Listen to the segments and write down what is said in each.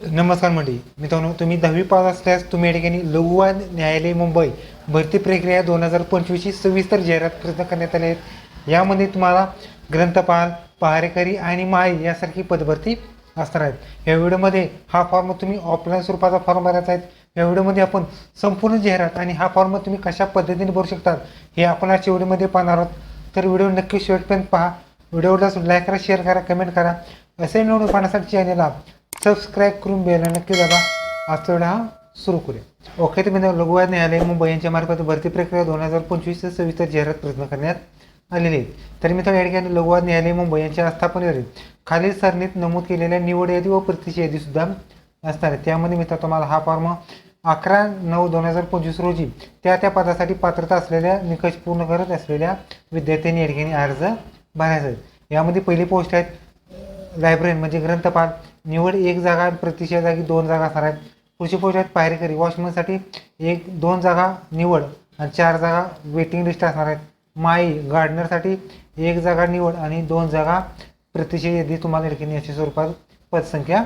नमस्कार मंडळी. मित्रांनो तुम्ही दहावी पास असल्यास तुम्ही या ठिकाणी लघुवाद न्यायालय मुंबई भरती प्रक्रिया दोन हजार पंचवीसची सविस्तर जाहिरात प्रसिद्ध करण्यात आली आहेत यामध्ये तुम्हाला ग्रंथपाल पहारेकरी आणि माई यासारखी पदभरती असणार आहेत. या व्हिडिओमध्ये हा फॉर्म तुम्ही ऑफलाईन स्वरूपाचा फॉर्म भरायचा आहे. या व्हिडिओमध्ये आपण संपूर्ण जाहिरात आणि हा फॉर्म तुम्ही कशा पद्धतीने भरू शकतात हे आपण आजच्या व्हिडिओमध्ये पाहणार आहोत. तर व्हिडिओ नक्की शेवटपर्यंत पहा. व्हिडिओला लाईक करा शेअर करा कमेंट करा. असे व्हिडिओ पाहण्यासाठी चॅनलला सबस्क्राईब करून बेल नक्की दाबा. आजचा वेळा हा सुरू करूया. ओके तर मित्रांनो लघुवाद न्यायालय मुंबई यांच्या मार्फत भरती प्रक्रिया दोन हजार पंचवीस ते सविस्तर जाहिरात प्रयत्न करण्यात आलेली आहे. तर मित्रांनो या ठिकाणी लघुवाद न्यायालय मुंबई यांच्या आस्थापनेवरील खालील सारणीत नमूद केलेल्या निवड यादी व प्रतीची यादी सुद्धा असणार आहे. त्यामध्ये मित्रांनो तुम्हाला हा फॉर्म अकरा नऊ दोन हजार पंचवीस रोजी त्या त्या पदासाठी पात्रता असलेल्या निकष पूर्ण करत असलेल्या विद्यार्थ्यांनी या ठिकाणी अर्ज भरायचा आहे. यामध्ये पहिली पोस्ट आहेत लायब्ररी म्हणजे ग्रंथपाल. निवड एक जागा प्रतिष्ठा जागी दोन जागा असणार आहेत. पुढची पोस्ट आहेत पायरेकरी वॉचमनसाठी एक दोन जागा निवड आणि चार जागा वेटिंग लिस्ट असणार आहेत. माई गार्डनरसाठी एक जागा निवड आणि दोन जागा प्रतिष्ठा यादी तुम्हाला लिखित ठिकाणी स्वरूपात पदसंख्या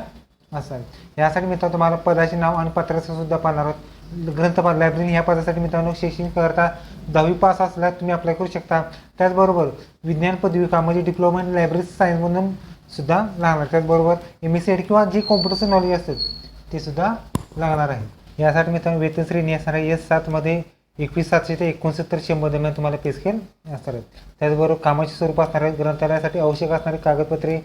असावी यासाठी मित्रांनो तुम्हाला पदाचे नाव आणि पत्राचं सुद्धा पाहणार आहोत. ग्रंथपाल लायब्ररी ह्या पदासाठी मित्रांनो शैक्षणिक करता दहावी पास असल्यास तुम्ही अप्लाय करू शकता. त्याचबरोबर विज्ञान पदविका म्हणजे डिप्लोमा इन लायब्ररी सायन्समधून सुद्धा लागणार. त्याचबरोबर एम एस सी किंवा जे कॉम्प्युटरचं नॉलेज असेल ते सुद्धा लागणार आहे. यासाठी मित्रांनो वेतन श्रेणी असणार आहे एस सातमध्ये एकवीस सातशे ते एकोणसत्तर शंभर दरम्यान तुम्हाला पे स्केल असणार आहेत. त्याचबरोबर कामाचे स्वरूप असणार आहे ग्रंथालयासाठी आवश्यक असणारे कागदपत्रे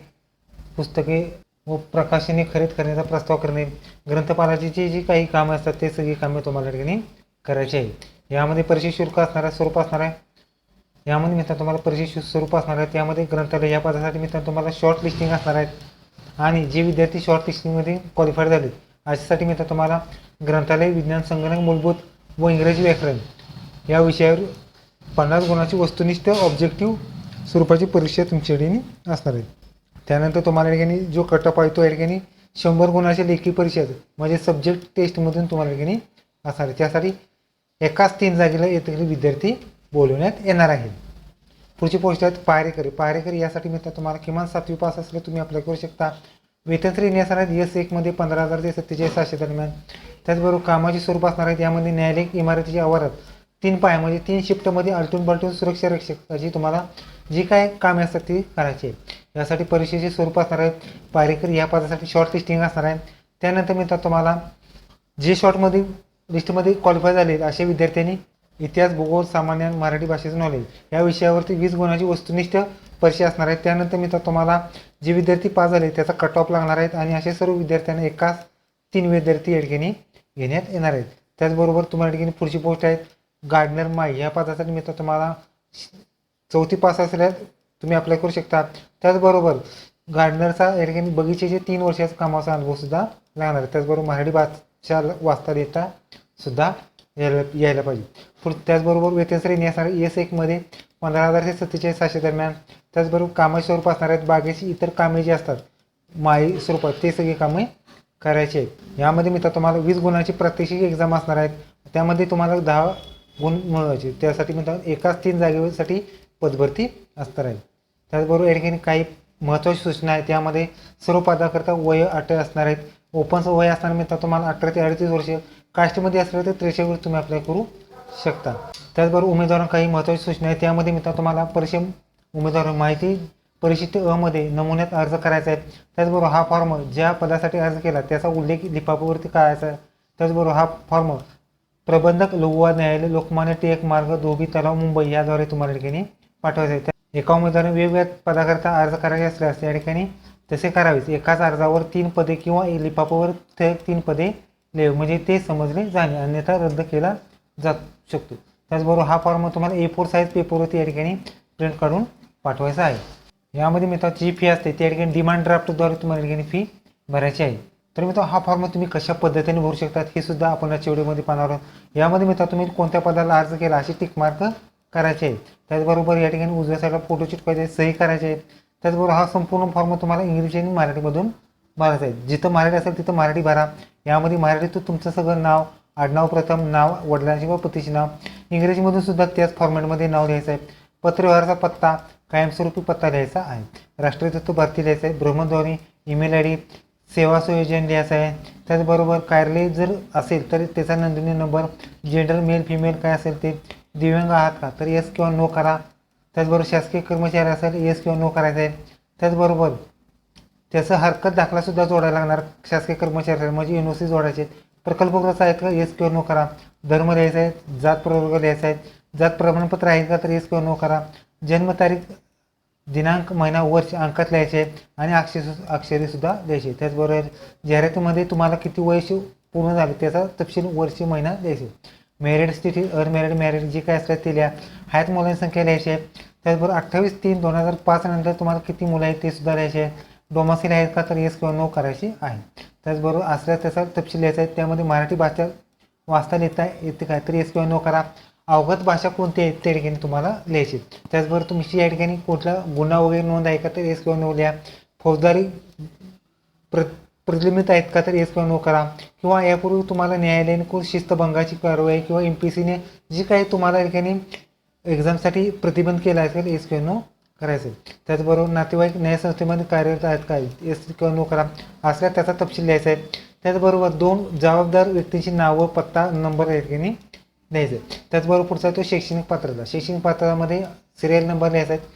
पुस्तके व प्रकाशने खरेदी करण्याचा प्रस्ताव करणे. ग्रंथपालाची जी जी काही कामं असतात ते सगळी कामे तुम्हाला ठिकाणी करायची आहेत. यामध्ये परीक्षा शुल्क असणार आहे स्वरूप असणार आहे यामध्ये मित्रांनो तुम्हाला परीक्षा स्वरूप असणार आहे. त्यामध्ये ग्रंथालय या पदासाठी मित्रांनो तुम्हाला शॉर्ट लिस्टिंग असणार आहेत. आणि जे विद्यार्थी शॉर्ट लिस्टिंगमध्ये क्वालिफाईड झाले अशासाठी मित्रांनो तुम्हाला ग्रंथालय विज्ञान संगणक मूलभूत व इंग्रजी व्याकरण या विषयावर पन्नास गुणाची वस्तुनिष्ठ ऑब्जेक्टिव्ह स्वरूपाची परीक्षा तुमच्या ठिकाणी असणार आहे. त्यानंतर तुम्हाला या ठिकाणी जो कटअप आहे तो या ठिकाणी शंभर गुणाची लेखी परीक्षा म्हणजे सब्जेक्ट टेस्टमधून तुम्हाला या ठिकाणी असणार आहे. त्यासाठी एकाच तीन जागेला येथे विद्यार्थी बोलवण्यात येणार आहे. पुढची पोस्ट आहेत पायरेकरी. पायरेकरी यासाठी मित्र तुम्हाला किमान सातवी पास असले तुम्ही अप्लाय करू शकता. वेतन श्रेणी असणार आहेत एस एकमध्ये पंधरा हजार ते सत्तेचाळीस सहाशे दरम्यान. त्याचबरोबर कामाची स्वरूप असणार आहेत यामध्ये न्यायालयिक इमारतीची आवारात. तीन पाय म्हणजे तीन शिफ्टमध्ये आलटून बलटून सुरक्षा अशी तुम्हाला जी काय कामे असतात ती करायची यासाठी परीक्षेचे स्वरूप असणार आहे. पायरेकरी या पदासाठी शॉर्ट लिस्टिंग असणार आहे. त्यानंतर मित्रांनो तुम्हाला जे शॉर्टमध्ये लिस्टमध्ये क्वालिफाय झाले अशा विद्यार्थ्यांनी इतिहास भूगोल सामान्य मराठी भाषेचं नॉलेज या विषयावरती वीस गुणाची वस्तुनिष्ठ परीक्षा असणार आहे त्यानंतर मित्र तुम्हाला जे विद्यार्थी पास झाले त्याचा कट ऑफ लागणार आहेत आणि असे सर्व विद्यार्थ्यांना एकाच तीन विद्यार्थी या ठिकाणी घेण्यात येणार आहेत. त्याचबरोबर तुम्हाला या ठिकाणी पुढची पोस्ट आहेत गार्डनर माई या पदासाठी मित्र तुम्हाला चौथी पास असल्यास तुम्ही अप्लाय करू शकता. त्याचबरोबर गार्डनरचा या ठिकाणी बगीचेचे तीन वर्षाचा कामाचा अनुभव सुद्धा लागणार आहे. त्याचबरोबर मराठी भाषा वाचता देता सुद्धा यायला यायला पाहिजे. पुढ त्याचबरोबर वेतन श्रेणी असणार एस एकमध्ये पंधरा हजार ते सत्तेचाळीस सहाशे दरम्यान त्याचबरोबर कामाचे स्वरूप असणार आहेत. बागेची इतर कामे जी असतात माई स्वरूपात ते सगळी कामे करायची आहेत. यामध्ये मित्र तुम्हाला वीस गुणांची प्रात्यक्षिक एक्झाम असणार आहेत. त्यामध्ये तुम्हाला दहा गुण मिळवायचे. त्यासाठी मित्र एकाच तीन जागेसाठी पदभरती असणार आहे त्याचबरोबर या ठिकाणी काही महत्त्वाची सूचना आहे त्यामध्ये सर्व पदाकरता वय अठरा असणार आहेत. ओपन वय असणार मित्र तुम्हाला अठरा ते अडतीस वर्ष कास्टमध्ये असलं तर त्रेचाळीस तुम्ही अप्लाय करू शकता. त्याचबरोबर उमेदवारांना काही महत्त्वाची सूचना आहे. त्यामध्ये मित्र तुम्हाला परीक्षे उमेदवार माहिती परिशिष्ट अमध्ये नमुन्यात अर्ज करायचा आहे. त्याचबरोबर हा फॉर्म ज्या पदासाठी अर्ज केला त्याचा उल्लेख लिफाफावरती करायचा आहे. त्याचबरोबर हा फॉर्म प्रबंधक लघुवाद न्यायालय लोकमान्य टिळक मार्ग धोबी तलाव मुंबई याद्वारे तुम्हाला ठिकाणी पाठवायचं आहे. त्या- एका उमेदवाराने वेगवेगळ्या पदाकरता अर्ज करायचे असल्यास या ठिकाणी तसे करावेच. एकाच अर्जावर तीन पदे किंवा लिफाफावर ते तीन पदे लिह म्हणजे ते समजले जाणे अन्यथा रद्द केला जात शकतो. त्याचबरोबर हा फॉर्म तुम्हाला ए फोर साईज पेपरवरती या ठिकाणी प्रिंट काढून पाठवायचा आहे. यामध्ये मित्रांनो जी फी असते त्या ठिकाणी डिमांड ड्राफ्टद्वारे तुम्हाला या ठिकाणी फी भरायची आहे. तर मित्र हा फॉर्म तुम्ही कशा पद्धतीने भरू शकतात हे सुद्धा आपण आजच्या व्हिडिओमध्ये पाहणार आहोत. यामध्ये मित्र तुम्ही कोणत्या पदाला अर्ज केला अशी टिक मार्क करायचे आहे. त्याचबरोबर या ठिकाणी उजव्या साईडला फोटो चिटकायचे सही करायचे आहेत त्याचबरोबर हा संपूर्ण फॉर्म तुम्हाला इंग्रजी आणि मराठीमधून भरायचा आहे जिथं मराठी असेल तिथं मराठी भरा. यामध्ये मराठीतून तुमचं सगळं नाव आडनाव प्रथम नाव वडिलांचे व पतीचे नाव. इंग्रजीमधून सुद्धा त्याच फॉर्मॅटमध्ये नाव लिहायचं आहे. पत्रव्यवहाराचा पत्ता कायमस्वरूपी पत्ता लिहायचा आहे. राष्ट्रीय तत्व भरती लिहायचं आहे. भ्रमणध्वनी ईमेल आय डी सेवा संयोजन लिहायचं आहे. त्याचबरोबर कार्यालय जर असेल तर त्याचा नोंदणी नंबर जेंडर मेल फिमेल काय असेल ते दिव्यांग आहात का? तर येस किंवा नो करा. त्याचबरोबर शासकीय कर्मचारी असेल येस किंवा नो करायचं आहे. त्याचबरोबर त्याचं हरकत दाखलासुद्धा जोडायला लागणार. शासकीय कर्मचारी म्हणजे एन ओ सी जोडायचे प्रकल्पग्रस्त आहेत का? येस किंवा नो करा. धर्म लिहायचा आहे जात प्रवर्ग लिहायचा आहे. जात प्रमाणपत्र आहे का तर येस किंवा नो करा. जन्मतारीख दिनांक महिना वर्ष अंकात लिहायचे आणि अक्षर अक्षरीसुद्धा द्यायचे त्याचबरोबर जाहिरातीमध्ये तुम्हाला किती वयस पूर्ण झाले त्याचा तपशील वर्ष महिना द्यायचे मॅरिड स्थिती अनमॅरिड मॅरिड जे काय असतात ते लिहा. हयात मुलांची संख्या लिहायची आहे. त्याचबरोबर अठ्ठावीस तीन दोन हजार पाच नंतर तुम्हाला किती मुलं आहेत ते सुद्धा लिहायचे आहे डोमासील आहेत का तर येस किंवा नो करायची आहे. त्याचबरोबर असल्यास त्याचा तपशील लिहायचा आहे. त्यामध्ये मराठी भाषा वाचता लिहिता येते काय तर येस किंवा नो करा. अवगत भाषा कोणती आहे? त्या ठिकाणी तुम्हाला लिहायची. त्याचबरोबर तुमची या ठिकाणी कुठला गुन्हा वगैरे नोंद आहे का? तर येस किंवा नो लिहा. फौजदारी प्र प्रलंबित आहेत का? तर येस किंवा नो करा. किंवा यापूर्वी तुम्हाला न्यायालयाने कोण शिस्तभंगाची कारवाई किंवा एम पी सीने जी काही तुम्हाला या ठिकाणी एक्झामसाठी प्रतिबंध केला असेल येस किंवा नो करायचं त्याचबरोबर नातेवाईक न्यायसंस्थेमध्ये कार्यरत आहेत काय एस किंवा नोकरा असल्यास त्याचा तपशील लिहायचा आहे. त्याचबरोबर दोन जबाबदार व्यक्तींची नावं पत्ता नंबर या ठिकाणी लिहायचं. आहे त्याचबरोबर पुढचा तो शैक्षणिक पात्रता. शैक्षणिक पात्रतामध्ये सिरियल नंबर लिहायचा आहे.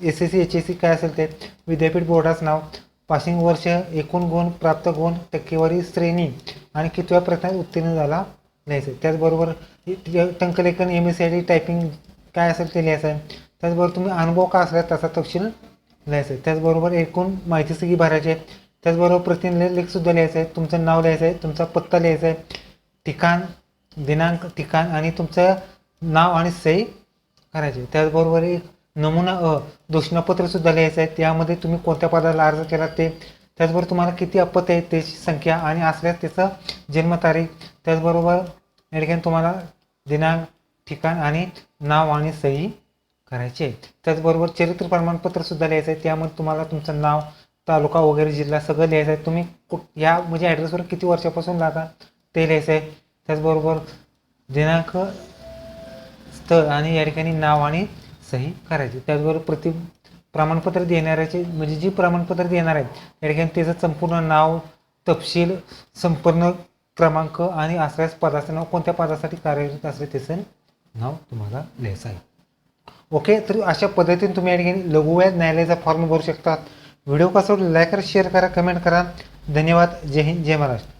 S S C H S C काय असेल ते विद्यापीठ बोर्डाचं नाव पासिंग वर्ष एकूण गुण प्राप्त गुण टक्केवारी श्रेणी आणि कितव्या प्रश्नात उत्तीर्ण झाला लिहायचं आहे. त्याचबरोबर टंकलेखन M S C I T typing काय असेल ते लिहायचं आहे. त्याचबरोबर तुम्ही अनुभव का असला त्याचा तपशील लिहायचा आहे. त्याचबरोबर एकूण माहिती सगळी भरायची आहे. त्याचबरोबर प्रतिलेखसुद्धा लिहायचं आहे. तुमचं नाव लिहायचं आहे. तुमचा पत्ता लिहायचा आहे. ठिकाण दिनांक ठिकाण आणि तुमचं नाव आणि सही करायचे त्याचबरोबर एक नमुना अ घोषणापत्रसुद्धा लिहायचं आहे. त्यामध्ये तुम्ही कोणत्या पदाला अर्ज केला ते त्याचबरोबर तुम्हाला किती अपत्य आहेत त्याची संख्या आणि असल्यास त्याचं जन्मतारीख त्याचबरोबर या ठिकाणी तुम्हाला दिनांक ठिकाण आणि नाव आणि सही करायचे. त्याचबरोबर चरित्र प्रमाणपत्रसुद्धा लिहायचं आहे त्यामध्ये तुम्हाला तुमचं नाव तालुका वगैरे जिल्हा सगळं लिहायचं आहे तुम्ही कुठ या म्हणजे ॲड्रेसवर किती वर्षापासून राहता ते लिहायचं आहे त्याचबरोबर दिनांक स्थळ आणि या ठिकाणी नाव आणि सही करायची. त्याचबरोबर प्रति प्रमाणपत्र देणाऱ्याचे म्हणजे जी प्रमाणपत्र देणार आहेत या ठिकाणी त्याचं संपूर्ण नाव तपशील संपूर्ण क्रमांक आणि असल्यास पदाचं नाव कोणत्या पदासाठी कार्यरत असेल त्याचं नाव तुम्हाला लिहायचं आहे. ओके तर अशा पद्धतीने तुम्ही या ठिकाणी लघुव्याज न्यायालयाचा फॉर्म भरू शकतात. व्हिडिओ कसा लाईक करा शेअर करा कमेंट करा. धन्यवाद. जय हिंद जय महाराष्ट्र.